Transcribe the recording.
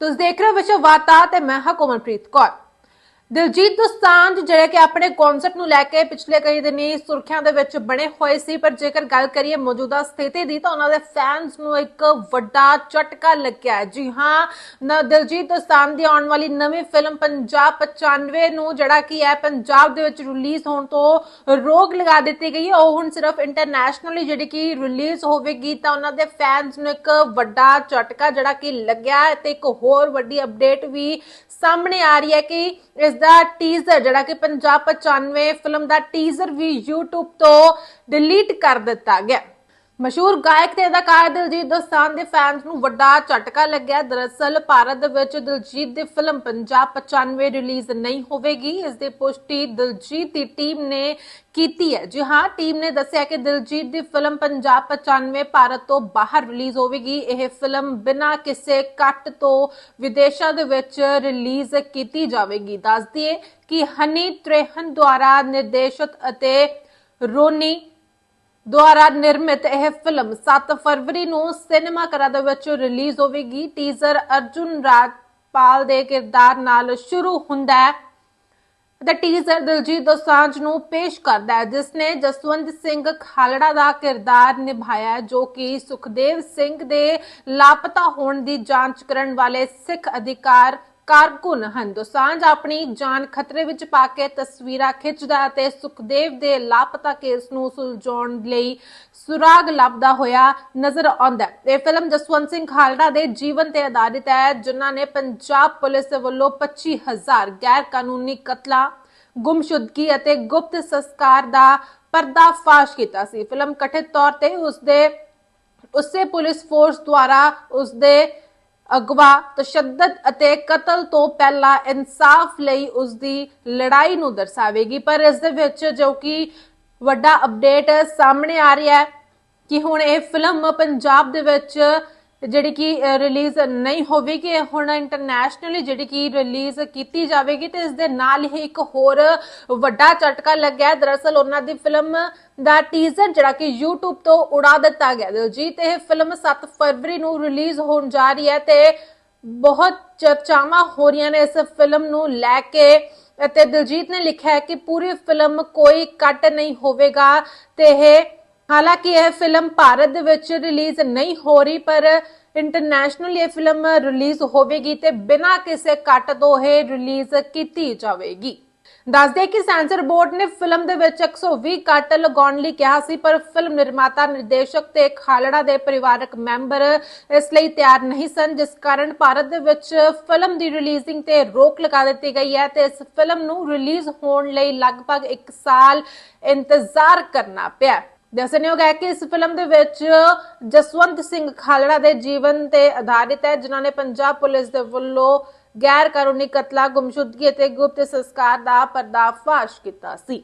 ਤੁਸੀਂ ਦੇਖ ਰਹੇ ਹੋ ਵਿਸ਼ਵ ਵਾਰਤਾ ਤੇ ਮੈਂ ਹਾਂ ਕੋਮਲਪ੍ਰੀਤ ਕੌਰ। ਦਿਲਜੀਤ ਦੋਸਾਂਝ, ਜਿਹੜੇ ਕਿ ਆਪਣੇ ਕਨਸਰਟ ਨੂੰ ਲੈ ਕੇ ਪਿਛਲੇ ਕਈ ਦਿਨੀ ਸੁਰਖੀਆਂ ਦੇ ਵਿੱਚ ਬਣੇ ਹੋਏ ਸੀ, ਪਰ ਜੇਕਰ ਗੱਲ ਕਰੀਏ ਮੌਜੂਦਾ ਸਥਿਤੀ ਦੀ, ਤਾਂ ਉਹਨਾਂ ਦੇ ਫੈਨਸ ਨੂੰ ਇੱਕ ਵੱਡਾ ਝਟਕਾ ਲੱਗਿਆ ਜੀ ਹਾਂ, ਨਾ, ਦਿਲਜੀਤ ਦੋਸਾਂਝ ਦੀ ਆਉਣ ਵਾਲੀ ਨਵੀਂ ਫਿਲਮ ਪੰਜਾਬ 95 ਨੂੰ, ਜਿਹੜਾ ਕਿ ਹੈ, ਪੰਜਾਬ ਦੇ ਵਿੱਚ ਰਿਲੀਜ਼ ਹੋਣ ਤੋਂ ਰੋਕ ਲਗਾ ਦਿੱਤੀ ਗਈ ਹੈ। ਉਹ ਹੁਣ ਸਿਰਫ ਇੰਟਰਨੈਸ਼ਨਲੀ ਜਿਹੜੀ ਕਿ ਰਿਲੀਜ਼ ਹੋਵੇਗੀ, ਤਾਂ ਉਹਨਾਂ ਦੇ ਫੈਨਸ ਨੂੰ ਇੱਕ ਵੱਡਾ ਝਟਕਾ ਜਿਹੜਾ ਕਿ ਲੱਗਿਆ ਤੇ ਇੱਕ ਹੋਰ ਵੱਡੀ ਅਪਡੇਟ ਵੀ ਸਾਹਮਣੇ ਆ ਰਹੀ ਹੈ ਕਿ ਇਸ ਦਾ ਟੀਜ਼ਰ ਜਿਹੜਾ ਕਿ ਪੰਜਾਬ 95 ਫਿਲਮ ਦਾ ਟੀਜ਼ਰ ਵੀ YouTube ਤੋਂ ਡਿਲੀਟ ਕਰ ਦਿੱਤਾ ਗਿਆ। ਮਸ਼ਹੂਰ ਗਾਇਕ ਤੇ ਅਦਾਕਾਰ ਦਿਲਜੀਤ ਦੋਸਾਂਝ ਦੇ ਫੈਨਸ ਨੂੰ ਵੱਡਾ ਝਟਕਾ ਲੱਗਿਆ। ਦਰਅਸਲ, ਭਾਰਤ ਦੇ ਵਿੱਚ ਦਿਲਜੀਤ ਦੀ ਫਿਲਮ ਪੰਜਾਬ 95 ਰਿਲੀਜ਼ ਨਹੀਂ ਹੋਵੇਗੀ। ਇਸ ਦੀ ਪੁਸ਼ਟੀ ਦਿਲਜੀਤ ਦੀ ਟੀਮ ਨੇ ਕੀਤੀ ਹੈ। ਜੀ ਹਾਂ ਟੀਮ ਨੇ ਦੱਸਿਆ ਕਿ ਦਿਲਜੀਤ ਦੀ ਫਿਲਮ ਪੰਜਾਬ 95 ਭਾਰਤ ਤੋਂ ਬਾਹਰ ਰਿਲੀਜ਼ ਹੋਵੇਗੀ। ਇਹ ਫਿਲਮ ਬਿਨਾਂ ਕਿਸੇ ਕੱਟ ਤੋਂ ਵਿਦੇਸ਼ਾਂ ਦੇ ਵਿੱਚ ਰਿਲੀਜ਼ ਕੀਤੀ ਜਾਵੇਗੀ। ਦੱਸ ਦਈਏ ਕਿ ਹਨੀ ਤ੍ਰੇਹਨ ਦੁਆਰਾ ਨਿਰਦੇਸ਼ਿਤ ਅਤੇ ਰੋਨੀ ਦੁਆਰਾ ਨਿਰਮਿਤ ਇਹ ਫਿਲਮ 7 ਫਰਵਰੀ ਨੂੰ ਸਿਨੇਮਾ ਘਰਾਂ ਦੇ ਵਿੱਚ ਰਿਲੀਜ਼ ਹੋਵੇਗੀ। ਟੀਜ਼ਰ ਅਰਜੁਨ ਰਾਜਪਾਲ ਦੇ ਕਿਰਦਾਰ ਨਾਲ ਸ਼ੁਰੂ ਹੁੰਦਾ ਹੈ ਦਾ ਟੀਜ਼ਰ ਦਿਲਜੀਤ ਦੋਸਾਂਝ ਨੂੰ ਪੇਸ਼ ਕਰਦਾ ਹੈ, ਜਿਸ ਨੇ ਜਸਵੰਤ ਸਿੰਘ ਖਾਲੜਾ ਦਾ ਕਿਰਦਾਰ ਨਿਭਾਇਆ ਜੋ ਕਿ ਸੁਖਦੇਵ ਸਿੰਘ ਦੇ ਲਾਪਤਾ ਹੋਣ ਦੀ ਜਾਂਚ ਕਰਨ ਵਾਲੇ ਸਿੱਖ ਅਧਿਕਾਰ ਕਾਰਕੁਨ ਹਨ। ਦੋਸਾਂਝ ਆਪਣੀ ਜਾਨ ਖਤਰੇ ਵਿੱਚ ਪਾ ਕੇ ਤਸਵੀਰਾਂ ਖਿੱਚਦਾ ਹੈ ਸੁਖਦੇਵ ਦੇ ਲਾਪਤਾ ਕੇਸ ਨੂੰ ਸੁਲਝਾਉਣ ਲਈ ਸੁਰਾਗ ਲੱਭਦਾ ਹੋਇਆ ਨਜ਼ਰ ਆਉਂਦਾ ਇਹ ਫਿਲਮ ਜਸਵੰਤ ਸਿੰਘ ਖਾਲੜਾ ਦੇ ਜੀਵਨ ਤੇ ਆਧਾਰਿਤ ਹੈ, ਜਿਨ੍ਹਾਂ ਨੇ ਪੰਜਾਬ ਪੁਲਿਸ ਵੱਲੋਂ 25000 ਗੈਰ ਕਾਨੂੰਨੀ ਕਤਲਾਂ, ਗੁੰਮਸ਼ੁਦਗੀ ਅਤੇ ਗੁਪਤ ਸੰਸਕਾਰ ਦਾ ਪਰਦਾਫਾਸ਼ ਕੀਤਾ ਸੀ। ਫਿਲਮ ਕਠਿਤ ਤੌਰ ਤੇ ਉਸਦੇ, ਉਸੇ ਪੁਲਿਸ ਫੋਰਸ ਦੁਆਰਾ ਉਸਦੇ ਅਗਵਾ, ਤਸ਼ੱਦਦ ਅਤੇ ਕਤਲ ਤੋਂ ਪਹਿਲਾਂ ਇਨਸਾਫ ਲਈ ਉਸਦੀ ਲੜਾਈ ਨੂੰ ਦਰਸਾਵੇਗੀ। ਪਰ ਇਸ ਦੇ ਵਿੱਚ ਜੋ ਕਿ ਵੱਡਾ ਅਪਡੇਟ ਸਾਹਮਣੇ ਆ ਰਿਹਾ ਹੈ ਕਿ ਹੁਣ ਇਹ ਫਿਲਮ ਪੰਜਾਬ ਦੇ ਵਿੱਚ ਜਿਹੜੀ ਕਿ ਰਿਲੀਜ਼ ਨਹੀਂ ਹੋਵੇਗੀ, ਹੁਣ ਇੰਟਰਨੈਸ਼ਨਲੀ ਜਿਹੜੀ ਕਿ ਰਿਲੀਜ਼ ਕੀਤੀ ਜਾਵੇਗੀ ਤੇ ਇਸ ਦੇ ਨਾਲ ਹੀ ਇੱਕ ਹੋਰ ਵੱਡਾ ਝਟਕਾ ਲੱਗਿਆ। ਦਰਅਸਲ ਉਹਨਾਂ ਦੀ ਫਿਲਮ ਦਾ ਟੀਜ਼ਰ ਜਿਹੜਾ ਕਿ YouTube ਤੋਂ ਉਡਾ ਦਿੱਤਾ ਗਿਆ। ਦਿਲਜੀਤ ਇਹ ਫਿਲਮ 7 ਫਰਵਰੀ ਨੂੰ ਰਿਲੀਜ਼ ਹੋਣ ਜਾ ਰਹੀ ਹੈ ਤੇ ਬਹੁਤ ਚਰਚਾਵਾਂ ਹੋ ਰਹੀਆਂ ਨੇ ਇਸ ਫਿਲਮ ਨੂੰ ਲੈ ਕੇ। ਅਤੇ ਦਿਲਜੀਤ ਨੇ ਲਿਖਿਆ ਹੈ ਕਿ ਪੂਰੀ ਫਿਲਮ ਕੋਈ ਕੱਟ ਨਹੀਂ ਹੋਵੇਗਾ ਤੇ ਇਹ ਹਾਲਾਂਕਿ ਇਹ ਫਿਲਮ ਭਾਰਤ ਦੇ ਵਿੱਚ ਰਿਲੀਜ਼ ਨਹੀਂ ਹੋ ਰਹੀ, ਪਰ ਇੰਟਰਨੈਸ਼ਨਲ ਇਹ ਫਿਲਮ ਰਿਲੀਜ਼ ਹੋਵੇਗੀ ਤੇ ਬਿਨਾਂ ਕਿਸੇ ਕੱਟ ਤੋਂ ਇਹ ਰਿਲੀਜ਼ ਕੀਤੀ ਜਾਵੇਗੀ। ਦੱਸਦੇ ਕਿ ਸੈਂਸਰ ਬੋਰਡ ਨੇ ਫਿਲਮ ਦੇ ਵਿੱਚ 120 ਕੱਟ ਲਗਾਉਣ ਲਈ ਕਿਹਾ ਸੀ, ਪਰ ਫਿਲਮ ਨਿਰਮਾਤਾ, ਨਿਰਦੇਸ਼ਕ ਤੇ ਖਾਲੜਾ ਦੇ ਪਰਿਵਾਰਕ ਮੈਂਬਰ ਇਸ ਲਈ ਤਿਆਰ ਨਹੀਂ ਸਨ, ਜਿਸ ਕਾਰਨ ਭਾਰਤ ਦੇ ਵਿੱਚ ਫਿਲਮ ਦੀ ਰਿਲੀਜ਼ਿੰਗ ਤੇ ਰੋਕ ਲਗਾ ਦਿੱਤੀ ਗਈ ਹੈ ਤੇ ਇਸ ਫਿਲਮ ਨੂੰ ਰਿਲੀਜ਼ ਹੋਣ ਲਈ ਲਗਭਗ 1 ਸਾਲ ਇੰਤਜ਼ਾਰ ਕਰਨਾ ਪਿਆ। ਦੱਸਣਯੋਗ ਹੈ ਕਿ ਇਸ ਫਿਲਮ ਦੇ ਵਿੱਚ ਜਸਵੰਤ ਸਿੰਘ ਖਾਲੜਾ ਦੇ ਜੀਵਨ ਤੇ ਆਧਾਰਿਤ ਹੈ, ਜਿਨ੍ਹਾਂ ਨੇ ਪੰਜਾਬ ਪੁਲਿਸ ਦੇ ਵੱਲੋਂ ਗੈਰ ਕਾਨੂੰਨੀ ਕਤਲਾ, ਗੁੰਮਸ਼ੁਦਗੀ ਅਤੇ ਗੁਪਤ ਸੰਸਕਾਰ ਦਾ ਪਰਦਾਫਾਸ਼ ਕੀਤਾ ਸੀ।